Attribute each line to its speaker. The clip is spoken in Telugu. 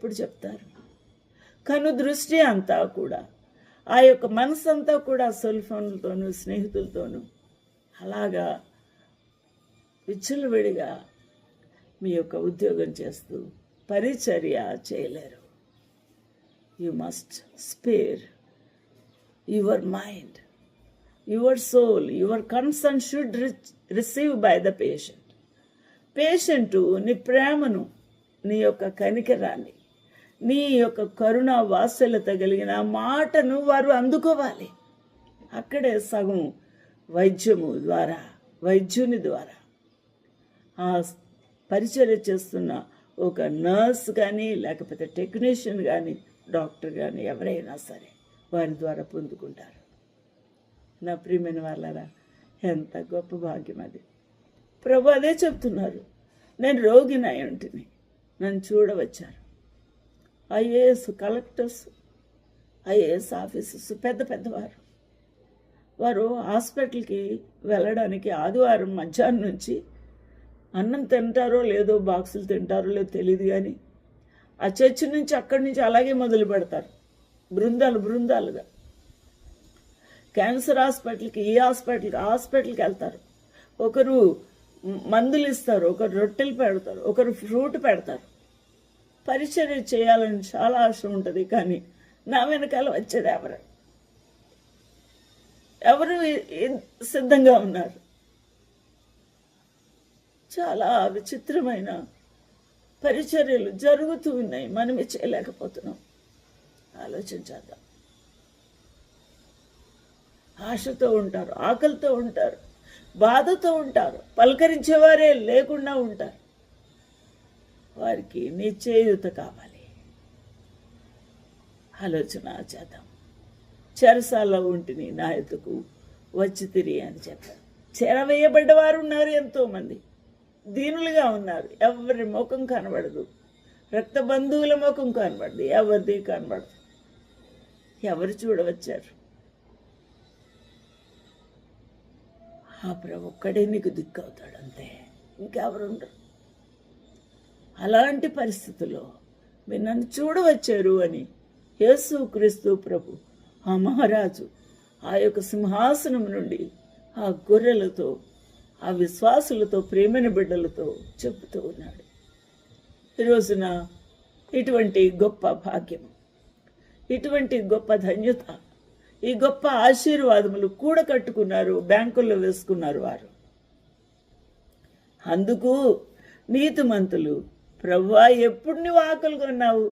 Speaker 1: ఇప్పుడు చెప్తారు. కను దృష్టి అంతా కూడా ఆ యొక్క మనసు అంతా కూడా సెల్ ఫోన్లతోనూ స్నేహితులతోనూ అలాగా విచ్చలవిడిగా మీ యొక్క ఉద్యోగం చేస్తూ పరిచర్య చేయలేరు. You must spare your mind your soul your concern should receive by the patient patient నీ ప్రేమను నీ యొక్క కనికరాన్ని నీ యొక్క కరుణ వాత్సల్యత కలిగిన మాటను వారు అందుకోవాలి. అక్కడే సగం వైద్యము ద్వారా వైద్యుని ద్వారా. ఆ పరిచర్య చేస్తున్న ఒక నర్స్ కానీ లేకపోతే టెక్నీషియన్ కానీ డాక్టర్ కానీ ఎవరైనా సరే వారి ద్వారా పొందుకుంటారు. నా ప్రియమైన వాళ్ళరా ఎంత గొప్ప భాగ్యం అది. ప్రభు అదే చెప్తున్నారు. నేను రోగిని అయి ఉంటుంది నన్ను చూడవచ్చారు. ఐఏఎస్ కలెక్టర్స్ ఐఏఎస్ ఆఫీసర్స్ పెద్ద పెద్దవారు. వారు హాస్పిటల్కి వెళ్ళడానికి ఆదివారం మధ్యాహ్నం నుంచి అన్నం తింటారో లేదో బాక్సులు తింటారో లేదో తెలియదు కానీ ఆ చర్చి నుంచి అక్కడి నుంచి అలాగే మొదలు పెడతారు. బృందాలు బృందాలుగా. క్యాన్సర్ హాస్పిటల్కి ఈ హాస్పిటల్కి హాస్పిటల్కి వెళ్తారు. ఒకరు మందులు ఇస్తారు ఒకరు రొట్టెలు పెడతారు ఒకరు ఫ్రూట్ పెడతారు. పరిచర్య చేయాలని చాలా ఆశ ఉంటుంది కానీ నా వెనకాల వచ్చేది ఎవరు? ఎవరు సిద్ధంగా ఉన్నారు? చాలా విచిత్రమైన పరిచర్యలు జరుగుతూ ఉన్నాయి మనమే చేయలేకపోతున్నాం. ఆలోచించేద్దాం ఆశతో ఉంటారు ఆకలితో ఉంటారు బాధతో ఉంటారు పలకరించేవారే లేకుండా ఉంటారు. వారికి నిశ్చయుత కావాలి. ఆలోచన చేద్దాం. చెరసాల ఉంటిని నా ఎత్తుకు వచ్చి తిరిగి అని చెప్పారు. చెరవేయబడ్డవారు ఉన్నారు ఎంతోమంది. దీనులుగా ఉన్నారు. ఎవరి ముఖం కనబడదు. రక్త బంధువుల ముఖం కనబడదు. ఎవరిది కనబడదు. ఎవరు చూడవచ్చారు? ఆ ప్రభు ఒక్కడే నీకు దిక్కు అవుతాడు అంతే. ఇంకెవరు ఉండరు. అలాంటి పరిస్థితుల్లో మీరు నన్ను చూడవచ్చారు అని యేసు క్రీస్తు ప్రభు ఆ మహారాజు ఆ యొక్క సింహాసనం నుండి ఆ గొర్రెలతో ఆ విశ్వాసులతో ప్రేమైన బిడ్డలతో చెబుతూ ఉన్నాడు. ఈరోజున ఇటువంటి గొప్ప భాగ్యం ఇటువంటి గొప్ప ధన్యత ఈ గొప్ప ఆశీర్వాదములు కూడా కట్టుకున్నారు బ్యాంకుల్లో వేసుకున్నారు వారు. అందుకు నీతిమంతులు ప్రభువా ఎప్పుడు నువ్వు ఆకలి కొన్నావు?